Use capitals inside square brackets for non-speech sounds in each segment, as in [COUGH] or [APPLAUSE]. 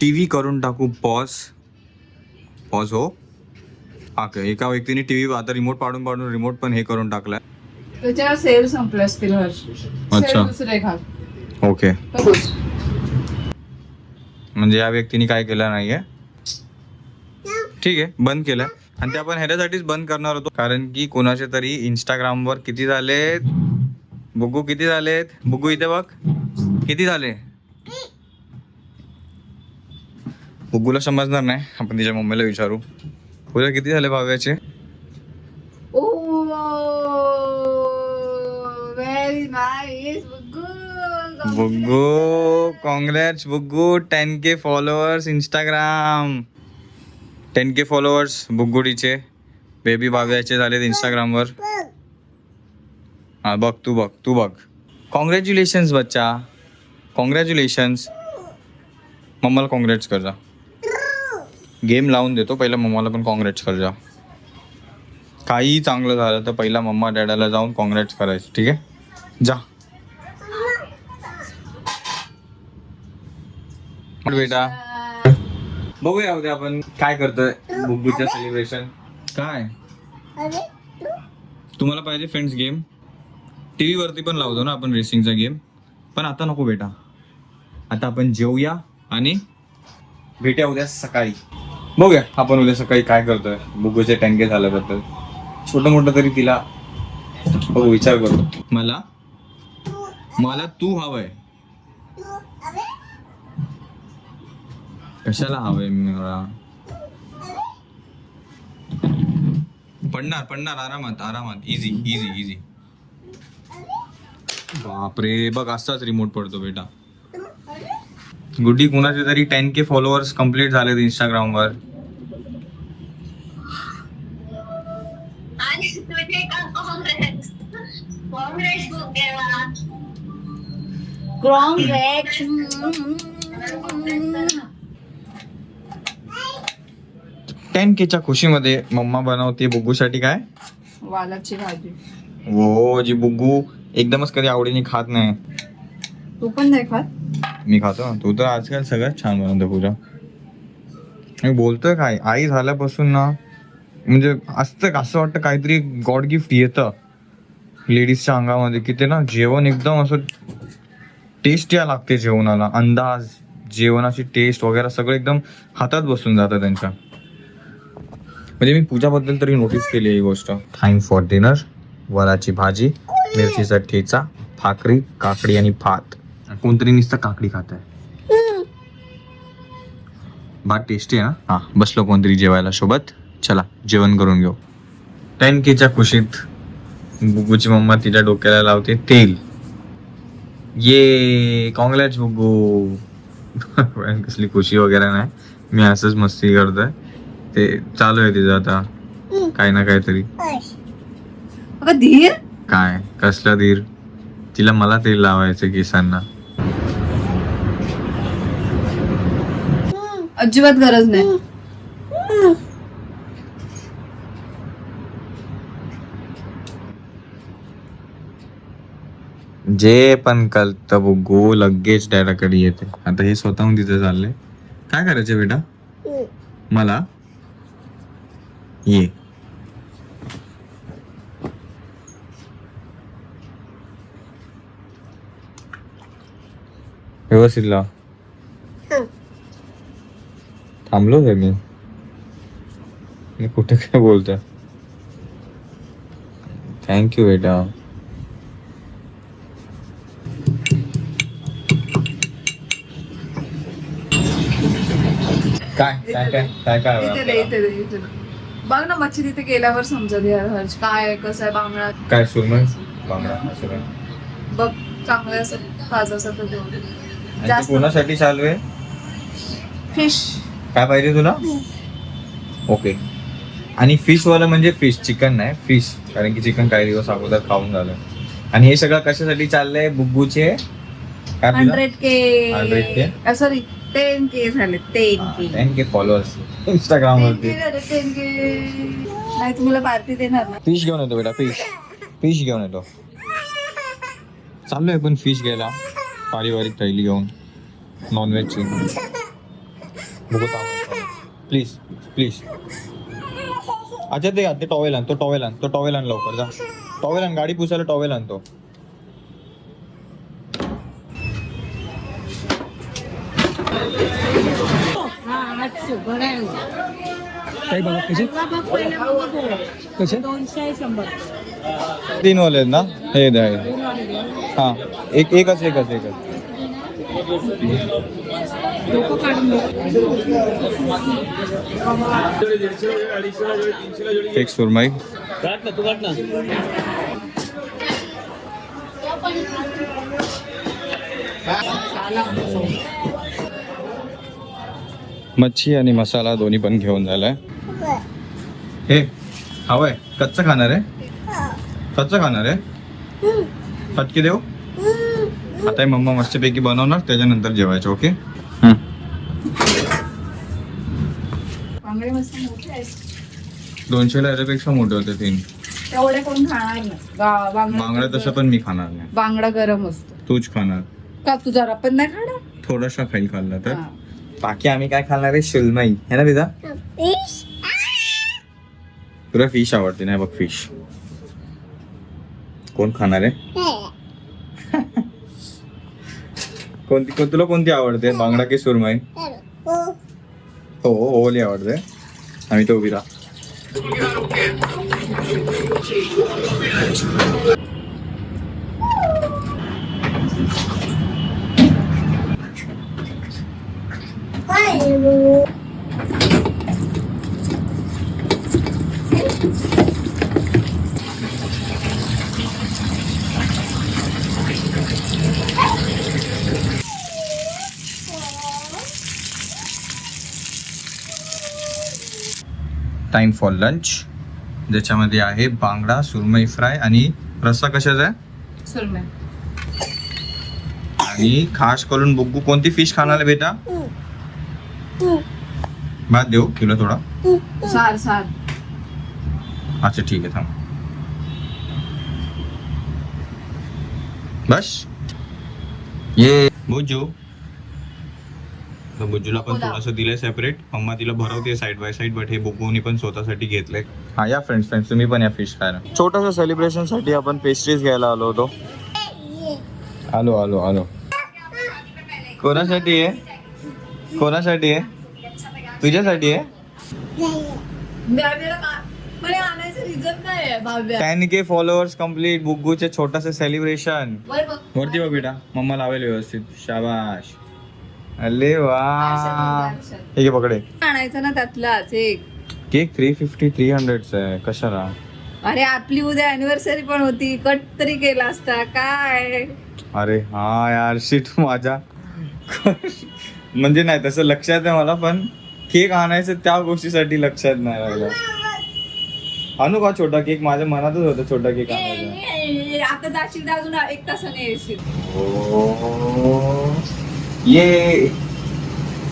T V करून टाकू pause pause हो. हा एका व्यक्तीने टी व्ही आता रिमोट पाडून पाडून रिमोट पण हे करून टाकलाय. त्याच्यावर सेल संपले असतील हर्ष. अच्छा. सेल दुसरे घाल ओके. म्हणजे या व्यक्तीने काय केलं नाहीये? ठीक आहे बंद केलं. आणि ते आपण ह्याच्यासाठीच बंद करणार होतो. कारण की कोणाचे तरी इंस्टाग्रामवर किती झालेत? बुगू किती झालेत? बुगू इथे बघ. किती झाले? बुगूला समजणार नाही. आपण तिच्या मम्मीला विचारू. तुला किती झाले भाव्याचे? Buggu. Congrats Buggu. Ten K followers Instagram ten K followers बुग्गुडीचे. Baby भाव्याचे झालेत इंस्टाग्रामवर हा बघ तू बघ तू बघ. कॉंग्रॅच्युलेशन्स बच्चा. कॉंग्रॅच्युलेशन्स मम्माला कॉंग्रॅट्स कर जा. गेम लावून देतो. पहिला मम्माला पण कॉंग्रॅट्स कर जा. काही चांगलं झालं तर पहिला मम्मा डॅडाला जाऊन कॉंग्रॅट्स करायचं. ठीक आहे? जा. बेटा. बघूया उद्या आपण काय करतोय बुब्बूच्या सेलिब्रेशन काय? तुम्हाला पाहिजे फ्रेंड्स गेम टी वरती पण लावतो ना आपण रेसिंगचा गेम पण आता नको बेटा. आता आपण जेवूया आणि भेटूया उद्या सकाळी. बघूया आपण उद्या सकाळी काय करतोय. बुगूचे टँके झाल्याबद्दल. छोटं मोठं तरी तिला बघू विचार करतो मला मला तू हवंय. कशाला हवंय मला? पडणार पडणार आरामात आरामात. इझी इझी इझी बापरे बघ असाच रिमोट पडतो बेटा. गुड्डी कुणाचे तरी टेन के फॉलोअर्स कंप्लीट झालेत इंस्टाग्रामवर टेन केच्या खुशीमध्ये मम्मा बनवते बुग्गूसाठी काय? वालाची भाजी. हो जी बुग्गू एकदमच कधी आवडीने खात नाही. तू पण नाही खात? मी खातो ना. तू तर आजकाल सगळ्यात छान बनवतो पूजा. मी बोलतोय काय? आई झाल्यापासून ना म्हणजे असतं का? असं वाटतं काहीतरी गॉड गिफ्ट येतं. लेडीजच्या अंगामध्ये की ते ना जेवण एकदम असं टेस्ट या लागते जेवणाला. अंदाज जेवणाची टेस्ट वगैरे सगळं एकदम हातात बसून जातं त्यांच्या. म्हणजे मी पूजाबद्दल तरी नोटीस केली ही गोष्ट. टाइम फॉर डिनर वराची भाजी मिरचीचा ठेचा भाकरी काकडी आणि भात. कोणतरी नुसतं काकडी खात आहे. भात टेस्टी आहे ना? हा बसलो कोणतरी जेवायला सोबत. चला जेवण करून घेऊ. टेन केच्या खुशीत बुगूची मम्मा तिच्या डोक्याला लावते तेल. ये काँग्रॅच बुगू [LAUGHS] कसली खुशी वगैरे नाही. मी असंच मस्ती करतोय. ते चालू आहे तिचं आता. काही ना काहीतरी. अगं धीर? काय? कसला धीर? तिला मला तेल लावायचं केसांना. अजिबात गरज नाही. जे पण कळत बुगू लगेच डॅडाकडे येते. आता हे स्वतःहून तिथे चालले काय करायचे बेटा? मला? ये. व्यवस्थित लाव. थांबलो मी. मी कुठे काय बोलतोय? थँक्यू बेटा. काय? काय काय? काय काय? हवं इथे दे, आपल्याला? इथे दे, इथे दे. बघ ना मच्छी तिथे गेल्यावर समजल यार हर्ष. काय आहे, कसं आहे बांगडा? काय सुरमई? बांगडा बघ चांगलं असं ताजं असं तर देऊ आणि ते जास्त. कोणासाठी चालू आहे फिश. काय पाहिजे तुला? ओके. आणि फिश वाला म्हणजे फिश चिकन नाही फिश. कारण की चिकन काही दिवस अगोदर खाऊन झालं. आणि हे सगळं कशासाठी चाललंय बुब्बूचे काय hundred K 100K? Sorry ten K झाले ten K. Ten K followers Instagram वरती टेन के. नाही तुम्हाला पार्टी देणार ना. फिश घेऊन येतो बेटा फिश फिश घेऊन येतो. चाललोय पण फिश घ्यायला. पारिवारिक थैली घेऊन. नॉनव्हेजची बघू प्लीज प्लीज अच्छा ते ते टॉवेल आण तो टॉवेल आण तो टॉवेल आण लवकर जा. टॉवेल आण गाडी पुसायला टॉवेल आणतो काही बघा कसे? कसे? दोनशे शंभर. तीन वाले आहेत ना? हे द्या हे. हा. एक एकच एकच एकच. एक सुरमई मच्छी आणि मसाला दोन्ही पण घेऊन झालाय. हे हवंय कच्चं खाणार आहे. कच्चं खाणार आहे. फटके देऊ? आता हे मम्मा मस्तपैकी बनवणार त्याच्यानंतर जेवायचं ओके? बांगडे मस्त मोठे होते तीन. तेवढे कोण खाणार नाही. गा- बांगडा बांगडा तसं पण मी खाणार नाही. बांगडा गरम असतो. तूच खाणार. का तू जरा पण नाही खाणार? थोडासा खाईल खाल्ला तर. हा. बाकी आम्ही काय खाणार आहे? शुलमाई. है ना बेटा तुला फिश आवडते नाही बघ फिश कोण खाणार आहे? [LAUGHS] कोणती कोण- तुला कोणती आवडते? बांगडा की सुरमई? हो हो ओली आवडते. आम्ही तो उभी राहा. टाइम फॉर लंच ज्याच्यामध्ये आहे बांगडा सुरमई फ्राय आणि रस्सा कशाचा आहे? सुरमई. आणि खास करून बुग्गू कोणती फिश खाणार बेटा? भात देऊ तुला थोडा. सार सार. अच्छा ठीक आहे थांब. बस. ये बुजू. तर बुजूला पण. थोडंसं दिलंय सेपरेट मम्मा तिला भरवते साईड बाय साईड बट हे बुग्गूनी पण स्वतःसाठी घेतलंय. हा या फ्रेंड्स फ्रेंड्स तुम्ही पण या फिश खायला. छोटासा सेलिब्रेशनसाठी आपण पेस्ट्रीज घ्यायला आलो होतो. आलो आलो आलो. कोणासाठी आहे? कोणासाठी आहे? तुझ्यासाठी आहे? टेन के फॉलोअर्स कंप्लीट बुग्गूचे छोटस सेलिब्रेशन. वरती बघ बेटा मम्मा लावेल व्यवस्थित. शाबाश. अरे वा. आरशात, हे घे पकडे. आणायचं ना त्यातलाच एक. केक थ्री फिफ्टी थ्री हंड्रेडचा आहे. कशाला? अरे आपली उद्या अॅनिव्हर्सरी पण होती. कट तरी केला असता काय? अरे हा यार शिट माझ्या. म्हणजे नाही तसं लक्षात आहे मला पण केक आणायचं त्या गोष्टीसाठी लक्षात नाही राहिलं. आणू का छोटा केक? माझ्या मनातच होता छोटा केक आणायचा आता जाशील तर अजून एक तासाने येशील. ओ, ये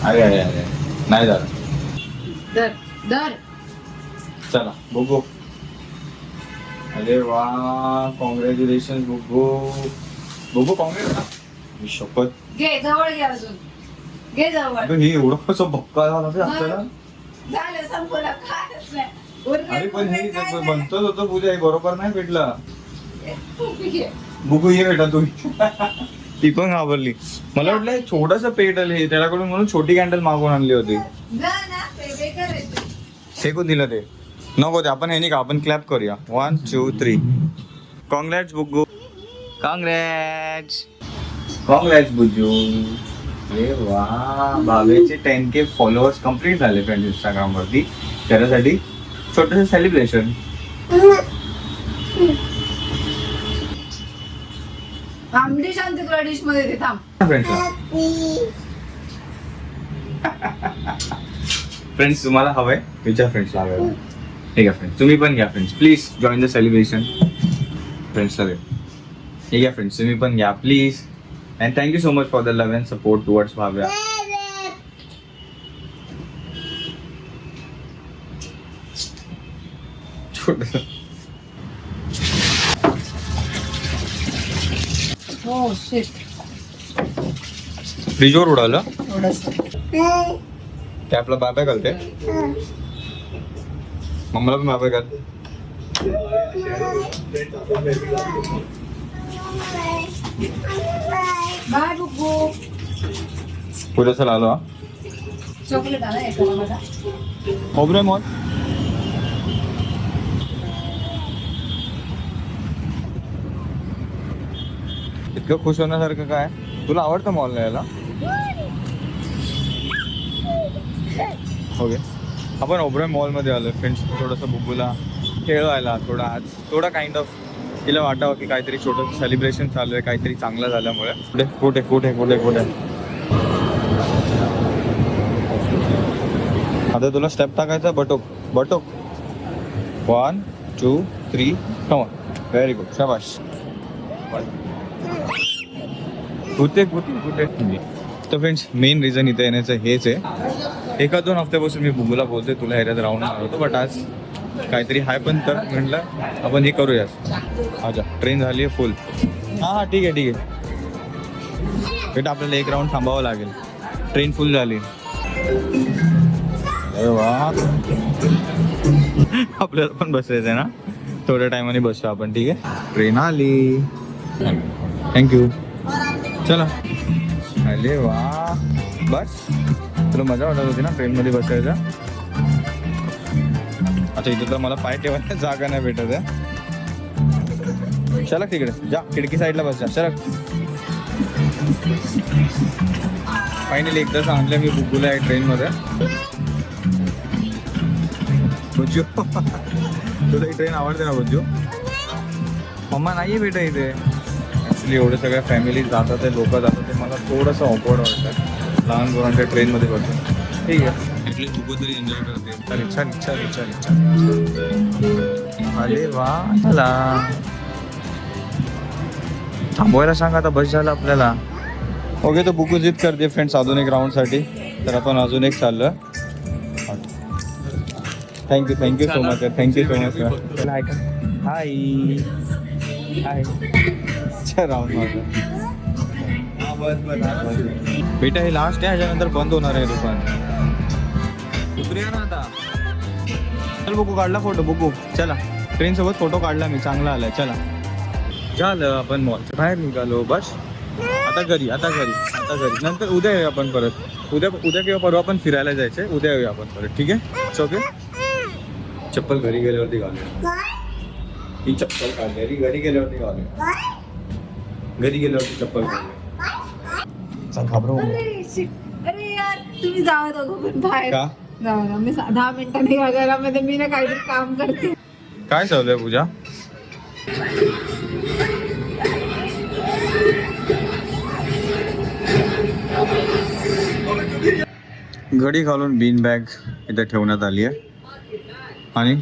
अरे अरे अरे. नाही झालं दर दर चला बघू. अरे वा कॉंग्रॅच्युलेशन बघू. बघू काँग्रेस मी शपथ. घे जवळ घे अजून. घे जवळ. अगं हे एवढं कसं भक्का झाला ते आपल्याला? झालं संपलं. कायच नाही. उरलं- अरे पण हे उरलं जसं. बनतच होतं पूजा. हे बरोबर नाही भेटलं. [LAUGHS] घे. बघू ये बेटा तू. ती पण घाबरली. मला वाटलं छोटस पेट आले त्याच्याकडून म्हणून छोटी कॅन्डल मागून आणली होती. फेकून दिलं ते? नको ते आपण हे नाही का आपण क्लॅप करूया. One two three congrats Buggu. Congrats congrats Buju अरे वा बावेचे टेन के फॉलोअर्स कंप्लीट झाले फ्रेंड इंस्टाग्राम वरती. त्याच्यासाठी छोटस सेलिब्रेशन [LAUGHS] आमटी शांती तुला डिशमध्ये दे थांब फ्रेंड्स तुम्हाला हवंय? विचार फ्रेंड्स हवंय. ठीक आहे फ्रेंड्स तुम्ही पण घ्या friends please join the celebration friends दे ठीक आहे फ्रेंड्स तुम्ही पण घ्या please and thank you so much for the love and support towards Bhavya छोटस हो फ्रीजवर उडालं? ते आपलं बाय घालते. मम्माला पण बाय घाल. बाय पुरेसं आलो हा. चॉकलेट आणा एखादा मला इतकं खुश होण्यासारखं काय? तुला आवडतं मॉल यायला ओके आपण ओबरे मॉलमध्ये आलो फ्रेंड्स थोडंसं बुबूला खेळवायला थोडा आज थोडा काइंड ऑफ तिला वाटावं की काहीतरी छोटं सेलिब्रेशन चालू आहे काहीतरी चांगलं झाल्यामुळे. कुठे? कुठे? कुठे? कुठे? कुठे? आता तुला स्टेप टाकायचा बटोक. बटोक. One two three come on very good शाबाश कुठे कुठे कुठे तर फ्रेंड्स मेन रिझन इथे येण्याचं हेच आहे. एका दोन हफ्त्यापासून मी बुबूला बोलते तुला एरियात राहून होतो बट आज काहीतरी हाय पण तर म्हटलं आपण हे करूया अच्छा ट्रेन झाली आहे फुल हां हां ठीक आहे ठीक आहे. बेटा आपल्याला एक राऊंड थांबावं लागेल. ट्रेन फुल झाली. अरे वा. आपल्याला पण बसायचं आहे ना? थोड्या टायमाने बसू आपण ठीक आहे? ट्रेन आली. थँक्यू चला. अरे वा. बस. तुला मजा वाटत होती ना ट्रेनमध्ये बसायचं आता इथं तर मला पाय ठेवायला [LAUGHS] जागा नाही भेटत आहे. चला तिकडे. जा खिडकी साईडला बस जा. चला. फायनली एकदा सांगले मी बुबूला आहे ट्रेनमध्ये बुज्जू. [LAUGHS] तुला ही ट्रेन आवडते ना बुजू मम्मा नाही बेटा इथे. ॲक्च्युली एवढे सगळ्या फॅमिली जातात ते लोक जातात ते मला थोडंसं ऑकवर्ड वाटतं. लहान मुलांच्या ट्रेनमध्ये बसून. ठीक आहे. ॲटलीस्ट बुबू तरी एन्जॉय करते. अरे वा चला. थांबवायला सांग आता बस झालं आपल्याला. ओके तर बुकू जित करते फ्रेंड्स अजून एक राऊंडसाठी तर आपण अजून एक चाललं thank you thank you so much thank you so much ऐका. हाय राऊंड बेटा हे लास्ट आहे ह्याच्यानंतर बंद होणार आहे दुकान. उतरूया ना आता. चल बुकू काढला फोटो बुकू. चला. ट्रेन सोबत फोटो काढला मी चांगला आलाय चला. झालं आपण मॉलच्या बाहेर निघालो बस. आता घरी आता घरी आता घरी. नंतर उद्या येऊया आपण परत. उद्या उद्या किंवा परवा आपण फिरायला जायचंय उद्या येऊया आपण परत. ठीक आहे? ओके चप्पल घरी गेल्यावरती घालूया. ही चप्पल काढली घरी गेल्यावरती घालूया. घरी गेल्यावरती चप्पल घाबरव अरे यार तुम्ही जावा दोघं पण बाहेर. का? जावा ना मी सा- दहा मिनिटांनी या घरामध्ये मी ना काहीतरी काम करते. काय चालू आहे पूजा? घडी घालून बीन बॅग इथे ठेवण्यात आली आहे. आणि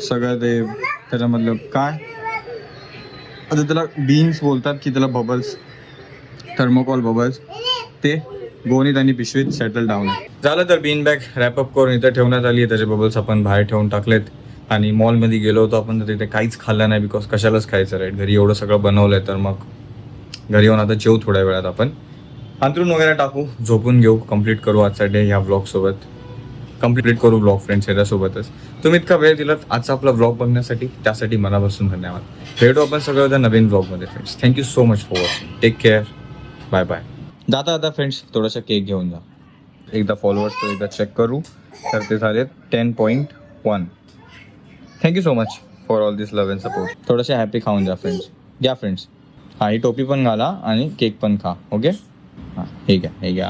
सगळं ते त्याच्यामधलं काय? आता त्याला बीन्स बोलतात की त्याला बबल्स थर्मोकॉल बबल्स ते गोणीत आणि पिशवीत सेटल डाऊन झालं तर बीन बॅग रॅपअप करून इथं ठेवण्यात आली आहे. त्याचे बबल्स आपण बाहेर ठेवून टाकलेत. आणि मॉलमध्ये गेलो होतो आपण तर तिथे काहीच खाल्लं नाही बिकॉज कशालाच खायचं राईट घरी एवढं सगळं बनवलंय तर मग घरी येऊन आता जेव थोड्या वेळात आपण. अंतरून वगैरे टाकू झोपून घेऊ कंप्लीट करू आजचा डे ह्या ब्लॉगसोबत कंप्लीट करू ब्लॉग फ्रेंड्स याच्यासोबतच. तुम्ही इतका वेळ दिलात आजचा आपला ब्लॉग बघण्यासाठी त्यासाठी मनापासून धन्यवाद. भेटू आपण सगळं नवीन ब्लॉगमध्ये friends thank you so much for watching take care bye bye जाता आता फ्रेंड्स थोडासा केक घेऊन जा. एकदा फॉलोअर्स तो एकदा चेक करू. तर ते झाले ten point one thank you so much for all this love and support थोडंसं हॅपी खाऊन जा फ्रेंड्स घ्या फ्रेंड्स हां ही टोपी पण घाला आणि केक पण खा ओके हां हे घ्या हे घ्या.